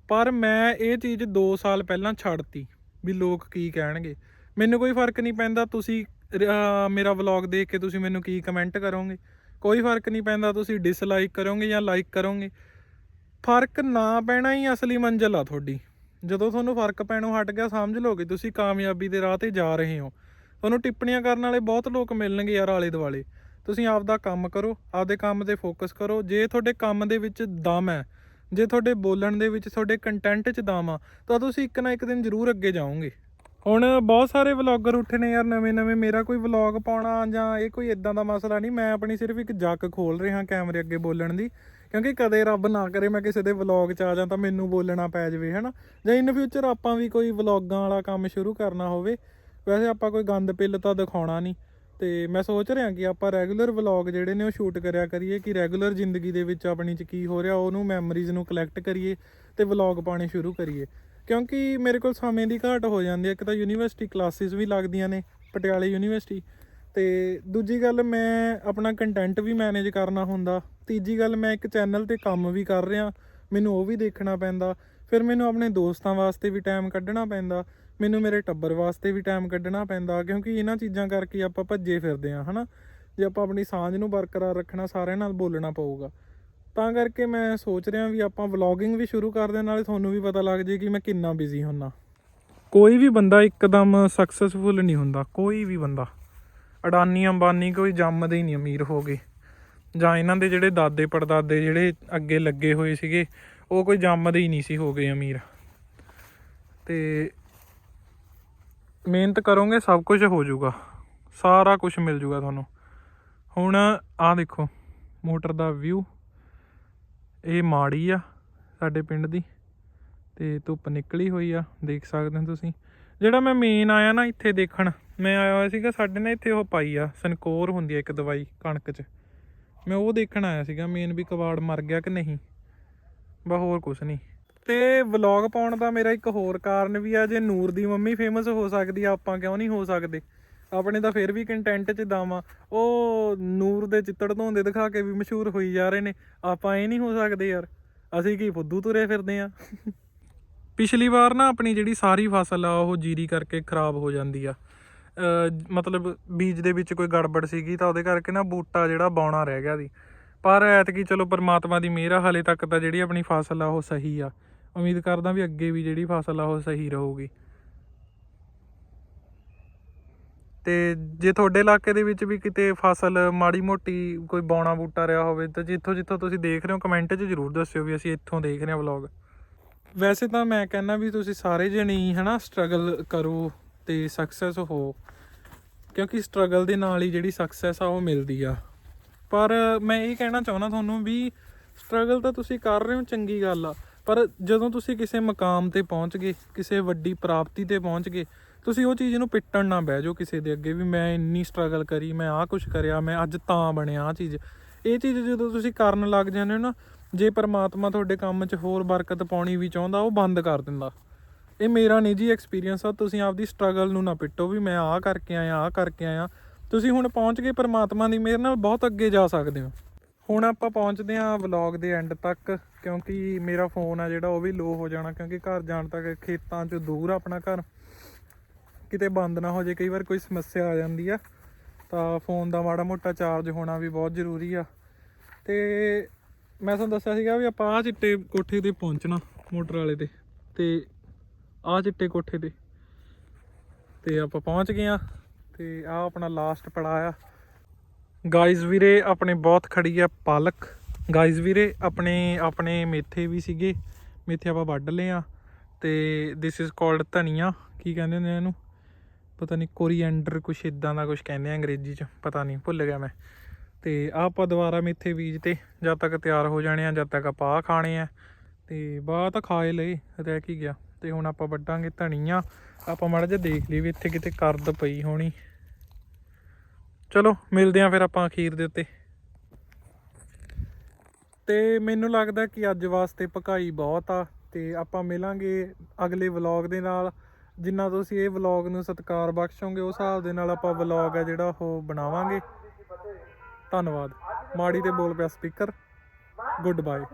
ਪਰ ਮੈਂ ਇਹ ਚੀਜ਼ 2 ਸਾਲ ਪਹਿਲਾਂ ਛੱਡਤੀ ਵੀ ਲੋਕ ਕੀ ਕਹਿਣਗੇ। ਮੈਨੂੰ ਕੋਈ ਫ਼ਰਕ ਨਹੀਂ ਪੈਂਦਾ, ਤੁਸੀਂ ਮੇਰਾ ਵਲੌਗ ਦੇਖ ਕੇ ਤੁਸੀਂ ਮੈਨੂੰ ਕੀ ਕਮੈਂਟ ਕਰੋਗੇ। ਕੋਈ ਫ਼ਰਕ ਨਹੀਂ ਪੈਂਦਾ, ਤੁਸੀਂ ਡਿਸਲਾਈਕ ਕਰੋਗੇ ਜਾਂ ਲਾਈਕ ਕਰੋਗੇ। ਫ਼ਰਕ ਨਾ ਪੈਣਾ ਹੀ ਅਸਲੀ ਮੰਜ਼ਿਲ ਆ ਤੁਹਾਡੀ। ਜਦੋਂ ਤੁਹਾਨੂੰ ਫ਼ਰਕ ਪੈਣੋਂ ਹਟ ਗਿਆ, ਸਮਝ ਲਓਗੇ ਤੁਸੀਂ ਕਾਮਯਾਬੀ ਦੇ ਰਾਹ ਤੇ ਜਾ ਰਹੇ ਹੋ। ਤੁਹਾਨੂੰ ਟਿੱਪਣੀਆਂ ਕਰਨ ਵਾਲੇ ਬਹੁਤ ਲੋਕ ਮਿਲਣਗੇ ਯਾਰ ਆਲੇ ਦੁਆਲੇ। ਤੁਸੀਂ ਆਪਦਾ ਕੰਮ ਕਰੋ, ਆਪਦੇ ਕੰਮ ਤੇ ਫੋਕਸ ਕਰੋ। ਜੇ ਤੁਹਾਡੇ ਕੰਮ ਦੇ ਵਿੱਚ ਦਮ ਹੈ, ਜੇ ਤੁਹਾਡੇ ਬੋਲਣ ਦੇ ਵਿੱਚ ਤੁਹਾਡੇ ਕੰਟੈਂਟ 'ਚ ਦਮ ਆ, ਤਾਂ ਤੁਸੀਂ ਇੱਕ ਨਾ ਇੱਕ ਦਿਨ ਜ਼ਰੂਰ ਅੱਗੇ ਜਾਓਗੇ। ਹੁਣ ਬਹੁਤ ਸਾਰੇ ਵਲੌਗਰ ਉੱਠੇ ਨੇ ਯਾਰ ਨਵੇਂ ਨਵੇਂ, ਮੇਰਾ ਕੋਈ ਵਲੌਗ ਪਾਉਣਾ ਜਾਂ ਇਹ ਕੋਈ ਇਦਾਂ ਦਾ ਮਸਲਾ ਨਹੀਂ, ਮੈਂ ਆਪਣੀ ਸਿਰਫ ਇੱਕ ਜੱਕ ਖੋਲ ਰਿਹਾ ਕੈਮਰੇ ਅੱਗੇ ਬੋਲਣ ਦੀ, ਕਿਉਂਕਿ ਕਦੇ ਰੱਬ ਨਾ ਕਰੇ ਮੈਂ ਕਿਸੇ ਦੇ ਵਲੌਗ 'ਚ ਆ ਜਾਂ ਤਾਂ ਮੈਨੂੰ ਬੋਲਣਾ ਪੈ ਜਾਵੇ, ਹਨਾ? ਜਾਂ ਇਨ ਫਿਊਚਰ ਆਪਾਂ ਵੀ ਕੋਈ ਵਲੌਗਾਂ ਵਾਲਾ ਕੰਮ ਸ਼ੁਰੂ ਕਰਨਾ ਹੋਵੇ, ਵੈਸੇ ਆਪਾਂ ਕੋਈ ਗੰਦ ਪਿੱਲ ਤਾਂ ਦਿਖਾਉਣਾ ਨਹੀਂ, ਤੇ ਮੈਂ ਸੋਚ ਰਿਹਾ ਕਿ ਆਪਾਂ ਰੈਗੂਲਰ ਵਲੌਗ ਜਿਹੜੇ ਨੇ ਉਹ ਸ਼ੂਟ ਕਰਿਆ ਕਰੀਏ, ਕਿ ਰੈਗੂਲਰ ਜ਼ਿੰਦਗੀ ਦੇ ਵਿੱਚ ਆਪਣੀ ਚ ਕੀ ਹੋ ਰਿਹਾ, ਉਹਨੂੰ ਮੈਮਰੀਜ਼ ਨੂੰ ਕਲੈਕਟ ਕਰੀਏ ਤੇ ਵਲੌਗ ਪਾਣੇ ਸ਼ੁਰੂ ਕਰੀਏ। ਕਿਉਂਕਿ ਮੇਰੇ ਕੋਲ ਸਮੇਂ ਦੀ ਘਾਟ ਹੋ ਜਾਂਦੀ ਹੈ। ਇੱਕ ਤਾਂ ਯੂਨੀਵਰਸਿਟੀ ਕਲਾਸਿਸ ਵੀ ਲੱਗਦੀਆਂ ਨੇ, ਪਟਿਆਲੇ ਯੂਨੀਵਰਸਿਟੀ। ਤੇ ਦੂਜੀ ਗੱਲ ਮੈਂ ਆਪਣਾ ਕੰਟੈਂਟ ਵੀ ਮੈਨੇਜ ਕਰਨਾ ਹੁੰਦਾ। ਤੀਜੀ ਗੱਲ ਮੈਂ ਇੱਕ ਚੈਨਲ ਤੇ ਕੰਮ ਵੀ ਕਰ ਰਿਹਾ। ਮੈਨੂੰ ਉਹ ਵੀ ਦੇਖਣਾ ਪੈਂਦਾ। ਫਿਰ ਮੈਨੂੰ ਆਪਣੇ ਦੋਸਤਾਂ ਵਾਸਤੇ ਵੀ ਟਾਈਮ ਕੱਢਣਾ ਪੈਂਦਾ। ਮੈਨੂੰ ਮੇਰੇ ਟੱਬਰ ਵਾਸਤੇ ਵੀ ਟਾਈਮ ਕੱਢਣਾ ਪੈਂਦਾ। ਕਿਉਂਕਿ ਇਹਨਾਂ ਚੀਜ਼ਾਂ ਕਰਕੇ ਆਪਾਂ ਭੱਜੇ ਫਿਰਦੇ ਆ ਹਨਾ? ਜੇ ਆਪਾਂ ਆਪਣੀ ਸਾਂਝ ਨੂੰ ਬਰਕਰਾਰ ਰੱਖਣਾ, ਸਾਰਿਆਂ ਨਾਲ ਬੋਲਣਾ ਪਊਗਾ। ਤਾਂ ਕਰਕੇ ਮੈਂ ਸੋਚ ਰਿਹਾ ਵੀ ਆਪਾਂ ਵਲੌਗਿੰਗ ਵੀ ਸ਼ੁਰੂ ਕਰ ਦੇ, ਨਾਲੇ ਤੁਹਾਨੂੰ ਵੀ ਪਤਾ ਲੱਗ ਜੇ ਕਿ ਮੈਂ ਕਿੰਨਾ ਬਿਜ਼ੀ ਹੁੰਨਾ। ਕੋਈ ਵੀ ਬੰਦਾ ਇੱਕਦਮ ਸਕਸੈਸਫੁਲ ਨਹੀਂ ਹੁੰਦਾ, ਕੋਈ ਵੀ ਬੰਦਾ। ਅਡਾਨੀ ਅੰਬਾਨੀ ਕੋਈ ਜੰਮਦੇ ਹੀ ਨਹੀਂ, ਅਮੀਰ ਹੋ ਗਏ ਜਾਂ ਇਹਨਾਂ ਦੇ ਜਿਹੜੇ ਦਾਦੇ ਪੜਦਾਦੇ ਜਿਹੜੇ ਅੱਗੇ ਲੱਗੇ ਹੋਏ ਸੀਗੇ, ਉਹ ਕੋਈ ਜੰਮਦੇ ਹੀ ਨਹੀਂ ਸੀ ਹੋ ਗਏ ਅਮੀਰ। ਤੇ ਮਿਹਨਤ ਕਰੋਗੇ, ਸਭ ਕੁਝ ਹੋ ਜਾਊਗਾ। ਸਾਰਾ ਕੁਝ ਮਿਲ ਜਾਊਗਾ ਤੁਹਾਨੂੰ। ਹੁਣ ਆਹ ਦੇਖੋ, ਮੋਟਰ ਦਾ ਵਿਊ ਇਹ ਮਾੜੀ ਆ ਸਾਡੇ ਪਿੰਡ ਦੀ ਤੇ ਧੁੱਪ ਨਿਕਲੀ ਹੋਈ ਆ, ਦੇਖ ਸਕਦੇ ਹੋ ਤੁਸੀਂ। ਜਿਹੜਾ ਮੈਂ ਮੇਨ ਆਇਆ ਨਾ ਇੱਥੇ ਦੇਖਣ, ਮੈਂ ਆਇਆ ਹੋਇਆ ਸੀਗਾ, ਸਾਡੇ ਨਾਲ ਇੱਥੇ ਉਹ ਪਾਈ ਆ ਸਨਕੋਰ ਹੁੰਦੀ ਆ ਇੱਕ ਦਵਾਈ ਕਣਕ 'ਚ। ਮੈਂ ਉਹ ਦੇਖਣ ਆਇਆ ਸੀਗਾ ਮੇਨ ਵੀ ਕਬਾੜ ਮਰ ਗਿਆ ਕਿ ਨਹੀਂ ਬਾ ਹੋਰ ਕੁਛ ਨਹੀਂ। ਤੇ ਵਲੌਗ ਪਾਉਣ ਦਾ ਮੇਰਾ ਇੱਕ ਹੋਰ ਕਾਰਨ ਵੀ ਆ, ਜੇ ਨੂਰ ਦੀ ਮੰਮੀ ਫੇਮਸ ਹੋ ਸਕਦੀ ਆ, ਆਪਾਂ ਕਿਉਂ ਨਹੀਂ ਹੋ ਸਕਦੇ? ਆਪਣੇ ਤਾਂ ਫਿਰ ਵੀ ਕੰਟੈਂਟ 'ਚ ਦਾਵਾ। ਉਹ ਨੂਰ ਦੇ ਚਿੱਤੜ ਧੋਂਦੇ ਦਿਖਾ ਕੇ ਵੀ ਮਸ਼ਹੂਰ ਹੋਈ ਜਾ ਰਹੇ ਨੇ। ਆਪਾਂ ਇਹ ਨਹੀਂ ਹੋ ਸਕਦੇ ਯਾਰ। ਅਸੀਂ ਕੀ ਫੁੱਦੂ ਤੁਰੇ ਫਿਰਦੇ ਆ? ਪਿਛਲੀ ਵਾਰ ਨਾ ਆਪਣੀ ਜਿਹੜੀ ਸਾਰੀ ਫਸਲ ਆ, ਉਹ ਜੀਰੀ ਕਰਕੇ ਖਰਾਬ ਹੋ ਜਾਂਦੀ ਆ। ਮਤਲਬ ਬੀਜ ਦੇ ਵਿੱਚ ਕੋਈ ਗੜਬੜ ਸੀਗੀ ਤਾਂ ਉਹਦੇ ਕਰਕੇ ਨਾ ਬੂਟਾ ਜਿਹੜਾ ਬੌਣਾ ਰਹਿ ਗਿਆ ਸੀ। ਪਰ ਐਤਕੀ ਚਲੋ ਪਰਮਾਤਮਾ ਦੀ ਮਿਹਰ ਆ, ਹਲੇ ਤੱਕ ਤਾਂ ਜਿਹੜੀ ਆਪਣੀ ਫਸਲ ਆ, ਉਹ ਸਹੀ ਆ। ਉਮੀਦ ਕਰਦਾ ਵੀ ਅੱਗੇ ਵੀ ਜਿਹੜੀ ਫਸਲ ਆ, ਉਹ ਸਹੀ ਰਹੂਗੀ। ਤੇ ਜੇ ਤੁਹਾਡੇ ਇਲਾਕੇ ਦੇ ਵਿੱਚ ਵੀ ਕਿਤੇ ਫਸਲ ਮਾੜੀ ਮੋਟੀ ਕੋਈ ਬੌਣਾ ਬੂਟਾ ਰਿਹਾ ਹੋਵੇ ਤਾਂ ਜਿੱਥੋਂ ਜਿੱਥੋਂ ਤੁਸੀਂ ਦੇਖ ਰਹੇ ਹੋ ਕਮੈਂਟ 'ਚ ਜ਼ਰੂਰ ਦੱਸਿਓ ਵੀ ਅਸੀਂ ਇੱਥੋਂ ਦੇਖ ਰਹੇ ਹਾਂ ਵਲੌਗ ਵੈਸੇ ਤਾਂ ਮੈਂ ਕਹਿੰਦਾ ਵੀ ਤੁਸੀਂ ਸਾਰੇ ਜਣੇ ਹੀ ਹਨਾ ਸਟਰਗਲ ਕਰੋ ਤੇ ਸਕਸੈਸ ਹੋ, ਕਿਉਂਕਿ ਸਟਰਗਲ ਦੇ ਨਾਲ ਹੀ ਜਿਹੜੀ ਸਕਸੈਸ ਆ ਉਹ ਮਿਲਦੀ ਆ। ਪਰ ਮੈਂ ਇਹ ਕਹਿਣਾ ਚਾਹੁੰਦਾ ਤੁਹਾਨੂੰ ਵੀ ਸਟਰਗਲ ਤਾਂ ਤੁਸੀਂ ਕਰ ਰਹੇ ਹੋ, ਚੰਗੀ ਗੱਲ ਆ, ਪਰ ਜਦੋਂ ਤੁਸੀਂ ਕਿਸੇ ਮਕਾਮ ਤੇ ਪਹੁੰਚ ਗਏ, ਕਿਸੇ ਵੱਡੀ ਪ੍ਰਾਪਤੀ ਤੇ ਪਹੁੰਚ ਗਏ ਤੁਸੀਂ ਉਹ ਚੀਜ਼ ਨੂੰ ਪਿੱਟਣ ਨਾ ਬਹਿ ਜਾਓ ਕਿਸੇ ਦੇ ਅੱਗੇ ਵੀ ਮੈਂ ਇੰਨੀ ਸਟਰਗਲ ਕਰੀ, ਮੈਂ ਆਹ ਕੁਝ ਕਰਿਆ, ਮੈਂ ਅੱਜ ਤਾਂ ਬਣਿਆ ਆਹ ਚੀਜ਼। ਇਹ ਚੀਜ਼ ਜਦੋਂ ਤੁਸੀਂ ਕਰਨ ਲੱਗ ਜਾਂਦੇ ਹੋ ਨਾ, ਜੇ ਪਰਮਾਤਮਾ ਤੁਹਾਡੇ ਕੰਮ 'ਚ ਹੋਰ ਬਰਕਤ ਪਾਉਣੀ ਵੀ ਚਾਹੁੰਦਾ, ਉਹ ਬੰਦ ਕਰ ਦਿੰਦਾ। ਇਹ ਮੇਰਾ ਨਿੱਜੀ ਐਕਸਪੀਰੀਅੰਸ ਆ, ਤੁਸੀਂ ਆਪਦੀ ਸਟਰਗਲ ਨੂੰ ਨਾ ਪਿੱਟੋ ਵੀ ਮੈਂ ਆਹ ਕਰਕੇ ਆਇਆ, ਆਹ ਕਰਕੇ ਆਇਆ। ਤੁਸੀਂ ਹੁਣ ਪਹੁੰਚ ਗਏ ਪਰਮਾਤਮਾ ਦੀ ਮਿਹਰ ਨਾਲ ਬਹੁਤ ਅੱਗੇ ਜਾ ਸਕਦੇ ਹੋ। ਹੁਣ ਆਪਾਂ ਪਹੁੰਚਦੇ ਹਾਂ ਵਲੌਗ ਦੇ ਐਂਡ ਤੱਕ, ਕਿਉਂਕਿ ਮੇਰਾ ਫੋਨ ਆ ਜਿਹੜਾ, ਉਹ ਵੀ ਲੋ ਹੋ ਜਾਣਾ, ਕਿਉਂਕਿ ਘਰ ਜਾਣ ਤੱਕ ਖੇਤਾਂ 'ਚ ਦੂਰ ਆ ਆਪਣਾ ਘਰ। ਕਿਤੇ ਬੰਦ ਨਾ ਹੋ ਜੇ ਕਈ ਵਾਰ ਕੋਈ ਸਮੱਸਿਆ ਆ ਜਾਂਦੀ ਆ, ਤਾਂ ਫੋਨ ਦਾ ਮਾੜਾ ਮੋਟਾ ਚਾਰਜ ਹੋਣਾ ਵੀ ਬਹੁਤ ਜ਼ਰੂਰੀ ਆ। ਤੇ ਮੈਂ ਤੁਹਾਨੂੰ ਦੱਸਿਆ ਸੀਗਾ ਵੀ ਆਪਾਂ ਆ ਚਿੱਟੇ ਕੋਠੇ ਤੇ ਪਹੁੰਚਣਾ, ਮੋਟਰ ਵਾਲੇ ਤੇ ਤੇ ਆ ਚਿੱਟੇ ਕੋਠੇ ਤੇ। ਤੇ ਆਪਾਂ ਪਹੁੰਚ ਗਏ ਆ, ਤੇ ਆ ਆਪਣਾ ਲਾਸਟ ਪੜਾਅ ਆ। ਗਾਇਜ਼ ਵੀਰੇ, ਆਪਣੇ ਬਹੁਤ ਖੜੀ ਆ ਪਾਲਕ। ਗਾਇਜ਼ ਵੀਰੇ, ਆਪਣੇ ਆਪਣੇ ਮੇਥੇ ਵੀ ਸੀਗੇ। ਮੇਥੇ ਆਪਾਂ ਵੱਢ ਲਏ ਆ, ਤੇ ਥਿਸ ਇਜ਼ ਕਾਲਡ ਧਨੀਆ, ਕੀ ਕਹਿੰਦੇ ਹੁੰਦੇ ਆ ਇਹਨੂੰ? ਪਤਾ ਨਹੀਂ ਕੋਰੀਐਂਡਰ ਕੁਛ ਇਦਾਂ ਦਾ ਕੁਛ ਕਹਿੰਦੇ ਆ ਅੰਗਰੇਜ਼ੀ ਚ, ਪਤਾ ਨਹੀਂ, ਭੁੱਲ ਗਿਆ ਮੈਂ। ਤੇ ਆਹ ਆਪਾਂ ਦੁਬਾਰਾ ਮੇਥੇ ਬੀਜ ਤੇ ਜਦ ਤੱਕ ਤਿਆਰ ਹੋ ਜਾਣੇ ਆ, ਜਦ ਤੱਕ ਆਪਾਂ ਆਹ ਖਾਣੇ ਆ। ਤੇ ਬਾਹ ਤਾਂ ਖਾਏ ਲਈ ਰਹਿ ਕੀ ਗਿਆ। ਤੇ ਹੁਣ ਆਪਾਂ ਵੱਢਾਂਗੇ ਧਨੀਆ ਆਪਾਂ ਮਾੜਾ ਜਿਹਾ ਦੇਖ ਲਈ ਵੀ ਇੱਥੇ ਕਿਤੇ ਕਰਦ ਪਈ ਹੋਣੀ। ਚਲੋ, ਮਿਲਦੇ ਆਂ ਫਿਰ ਆਪਾਂ ਅਖੀਰ ਦੇ ਉੱਤੇ। ਤੇ ਮੈਨੂੰ ਲੱਗਦਾ ਕਿ ਅੱਜ ਵਾਸਤੇ ਪਕਾਈ ਬਹੁਤ ਆ। ਤੇ ਆਪਾਂ ਮਿਲਾਂਗੇ ਅਗਲੇ ਵਲੌਗ ਦੇ ਨਾਲ। ਜਿੰਨਾ ਤੁਸੀਂ ਇਹ ਵਲੌਗ ਨੂੰ ਸਤਿਕਾਰ ਬਖਸ਼ੋਗੇ, ਉਸ ਹਿਸਾਬ ਦੇ ਨਾਲ ਆਪਾਂ ਵਲੌਗ ਆ ਜਿਹੜਾ ਉਹ ਬਣਾਵਾਂਗੇ। ਧੰਨਵਾਦ। ਮਾੜੀ ਤੇ ਬੋਲ ਪਿਆ ਸਪੀਕਰ ਗੁੱਡ ਬਾਏ